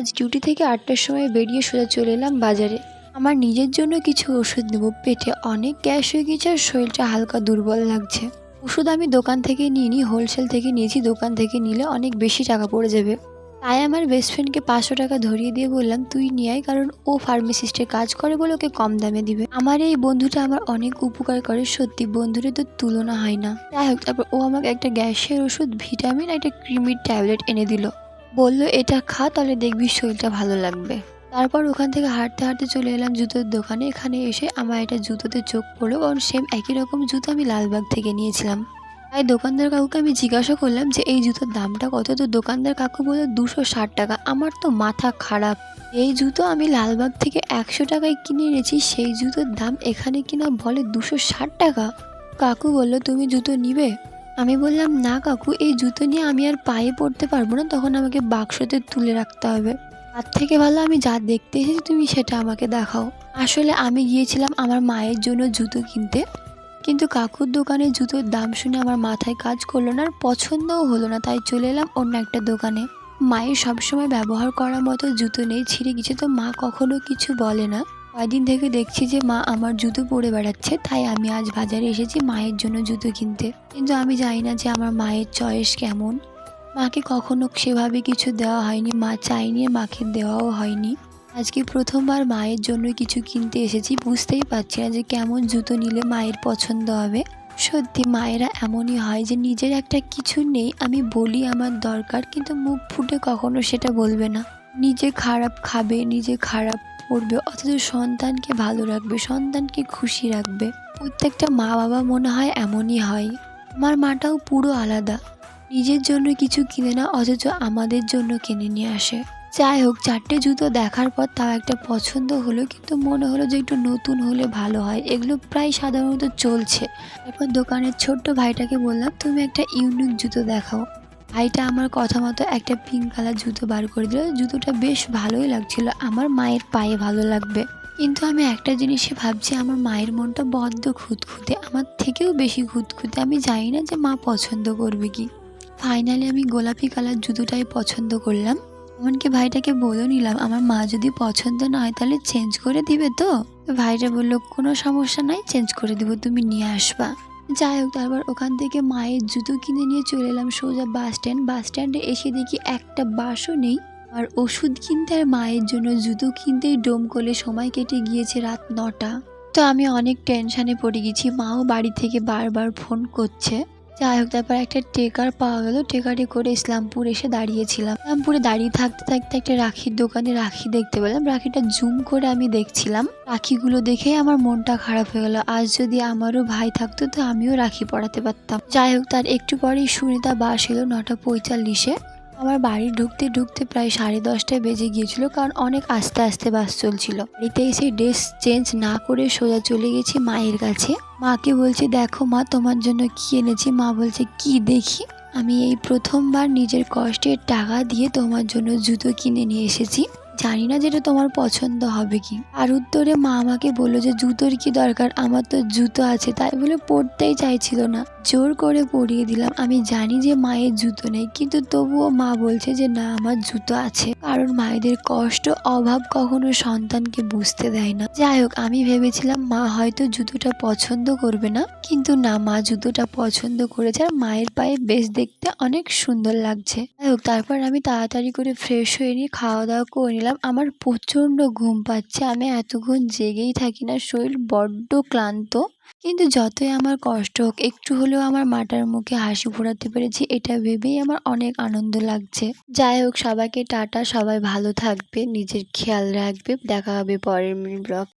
আজ ডিউটি থেকে আটটার সময় বেরিয়ে সোজা চলে এলাম বাজারে। আমার নিজের জন্য কিছু ওষুধ নেব। পেটে অনেক গ্যাস হয়ে গেছে আর শরীরটা হালকা দুর্বল লাগছে। ওষুধ আমি দোকান থেকে নিইনি হোলসেল থেকে নিয়েছি, দোকান থেকে নিলে অনেক বেশি টাকা পড়ে যাবে। তাই আমার বেস্ট ফ্রেন্ডকে পাঁচশো টাকা ধরিয়ে দিয়ে বললাম, তুই নিয়ে আয়, কারণ ও ফার্মাসিস্টের কাজ করে বলে ওকে কম দামে দিবে। আমার এই বন্ধুটা আমার অনেক উপকার করে, সত্যি বন্ধুরে তো তুলনা হয় না। যাই হোক, তারপর ও আমাকে একটা গ্যাসের ওষুধ, ভিটামিন একটা ক্রিমির ট্যাবলেট এনে দিল। বলল, এটা খা, তাহলে দেখবি শরীরটা ভালো লাগবে। তারপর ওখান থেকে হাঁটতে হাঁটতে চলে এলাম জুতোর দোকানে। এখানে এসে আমার এটা জুতোতে চোখ পড়ল কারণ সেম একই রকম জুতো আমি লালবাগ থেকে নিয়েছিলাম। তাই দোকানদার কাকুকে আমি জিজ্ঞাসা করলাম যে, এই জুতোর দামটা কত? তো দোকানদার কাকু বলল, দুশো ষাট টাকা। আমার তো মাথা খারাপ। এই জুতো আমি লালবাগ থেকে একশো টাকায় কিনে এনেছি, সেই জুতোর দাম এখানে কিনা বলে দুশো ষাট টাকা। কাকু বলল, তুমি জুতো নিবে? আমি বললাম, না কাকু, এই জুতো নিয়ে আমি আর পায়ে পড়তে পারব না, তখন আমাকে বাক্সতে তুলে রাখতে হবে। তার থেকে ভালো আমি যা দেখতে এসেছি, তুমি সেটা আমাকে দেখাও। আসলে আমি গিয়েছিলাম আমার মায়ের জন্য জুতো কিনতে, কিন্তু কাকুর দোকানে জুতোর দাম শুনে আমার মাথায় কাজ করল না আর পছন্দও হলো না, তাই চলে এলাম অন্য একটা দোকানে। মায়ের সবসময় ব্যবহার করার মতো জুতো নেই, ছিঁড়ে গেছে তো মা কখনো কিছু বলে না। কয়দিন থেকে দেখছি যে মা আমার জুতো পরে বেড়াচ্ছে, তাই আমি আজ বাজারে এসেছি মায়ের জন্য জুতো কিনতে। কিন্তু আমি জানি না যে আমার মায়ের চয়েস কেমন। মাকে কখনো সেভাবে কিছু দেওয়া হয়নি, মা চাইনি, মাকে দেওয়াও হয়নি। আজকে প্রথমবার মায়ের জন্য কিছু কিনতে এসেছি, বুঝতেই পারছি না যে কেমন জুতো নিলে মায়ের পছন্দ হবে। সত্যি মায়েরা এমনই হয় যে নিজের একটা কিছু নেই, আমি বলি আমার দরকার, কিন্তু মুখ ফুটে কখনো সেটা বলবে না। নিজে খারাপ খাবে, নিজে খারাপ পড়বে অথচ সন্তানকে ভালো রাখবে, সন্তানকে খুশি রাখবে। প্রত্যেকটা মা বাবা মনে হয় এমনই হয়। আমার মাটাও পুরো আলাদা। নিজের জন্য কিছু কিনে না, অথচ আমাদের জন্য কিনে নিয়ে আসে। যাই হোক, চারটে জুতো দেখার পর তাও একটা পছন্দ হলো, কিন্তু মনে হলো যে একটু নতুন হলে ভালো হয়। এগুলো প্রায় সাধারণত চলছে। তারপর দোকানের ছোট্ট ভাইটাকে বললাম, তুমি একটা ইউনিক জুতো দেখাও। ভাইটা আমার কথা মতো একটা পিঙ্ক কালার জুতো বার করে দিল। জুতোটা বেশ ভালোই লাগছিল। আমার মায়ের পায়ে ভালো লাগবে। কিন্তু আমি একটা জিনিসই ভাবছি, আমার মায়ের মনটা বড্ড খুঁতখুঁতে। আমার থেকেও বেশি খুঁতখুঁতে। আমি জানি না যে মা পছন্দ করবে কি। ফাইনালি আমি গোলাপি কালার জুতোটাই পছন্দ করলাম। এমনকি ভাইটাকে বলে নিলাম, আমার মা যদি পছন্দ না হয় তাহলে চেঞ্জ করে দিবে তো? ভাইটা বলল, কোনো সমস্যা নাই চেঞ্জ করে দিব। তুমি নিয়ে আসবা। যাই হোক, তারপর ওখান থেকে মায়ের জুতো কিনে নিয়ে চলে এলাম সোজা বাস স্ট্যান্ড। বাস স্ট্যান্ডে এসে দেখি একটা বাসও নেই। আর ওষুধ কিনতে আর মায়ের জন্য জুতো কিনতেই ডোম করলে সময় কেটে গিয়েছে রাত নটা। তো আমি অনেক টেনশানে পড়ে গেছি। মাও বাড়ি থেকে বারবার ফোন করছে। যাই হোক তারপর একটা টেকার পাওয়া গেল। টেকারে করে ইসলামপুর এসে দাঁড়িয়েছিলাম। ইসলামপুরে দাঁড়িয়ে থাকতে থাকতে একটা রাখির দোকানে রাখি দেখতে পেলাম। রাখিটা জুম করে আমি দেখছিলাম। রাখিগুলো দেখেই আমার মনটা খারাপ হয়ে গেল। আজ যদি আমারও ভাই থাকতো, তো আমিও রাখি পড়াতে পারতাম। যাই হোক তার একটু পরেই সুনিতা বাস এলো নটা পঁয়তাল্লিশে। আমার বাড়ি ঢুকতে ঢুকতে প্রায় সাড়ে দশটায় বেজে গিয়েছিল, কারণ অনেক আস্তে আস্তে বাস চলছিল। বাড়িতে এসে ড্রেস চেঞ্জ না করে সোজা চলে গেছি মায়ের কাছে। মাকে বলছি, দেখো মা, তোমার জন্য কি এনেছি? মা বলছে, কি দেখি? আমি এই প্রথমবার নিজের কষ্টের টাকা দিয়ে তোমার জন্য জুতো কিনে নিয়ে এসেছি। জানি না যেটা তোমার পছন্দ হবে কি। আর উত্তরে মা আমাকে বলল যে, জুতোর কি দরকার? আমার তো জুতো আছে। তাই বলে পরতেই চাইছিল না। জোর করে পরিয়ে দিলাম। আমি জানি যে মায়ের জুতো নেই, কিন্তু তবুও মা বলছে যে, না, আমার জুতো আছে। কারণ মায়েদের কষ্ট, অভাব কখনো সন্তানকে বুঝতে দেয় না। যাই হোক, আমি ভেবেছিলাম মা হয়তো জুতোটা পছন্দ করবে না, কিন্তু না, মা জুতোটা পছন্দ করেছে আর মায়ের পায়ে বেশ দেখতে অনেক সুন্দর লাগছে। যাই হোক, তারপর আমি তাড়াতাড়ি করে ফ্রেশ হয়ে নিয়ে খাওয়া দাওয়া করে নিলাম। আমার প্রচণ্ড ঘুম পাচ্ছে। আমি এতক্ষণ জেগেই থাকি না, শরীর বড্ড ক্লান্ত। কিন্তু যতই আমার কষ্ট হোক, একটু হলেও আমার মাটার মুখে হাসি ফোরাতে পেরেছি, এটা ভেবেই আমার অনেক আনন্দ লাগছে। যাই হোক, সবাইকে টাটা, সবাই ভালো থাকবে, নিজের খেয়াল রাখবে। দেখা হবে পরের মিনি ব্লগ।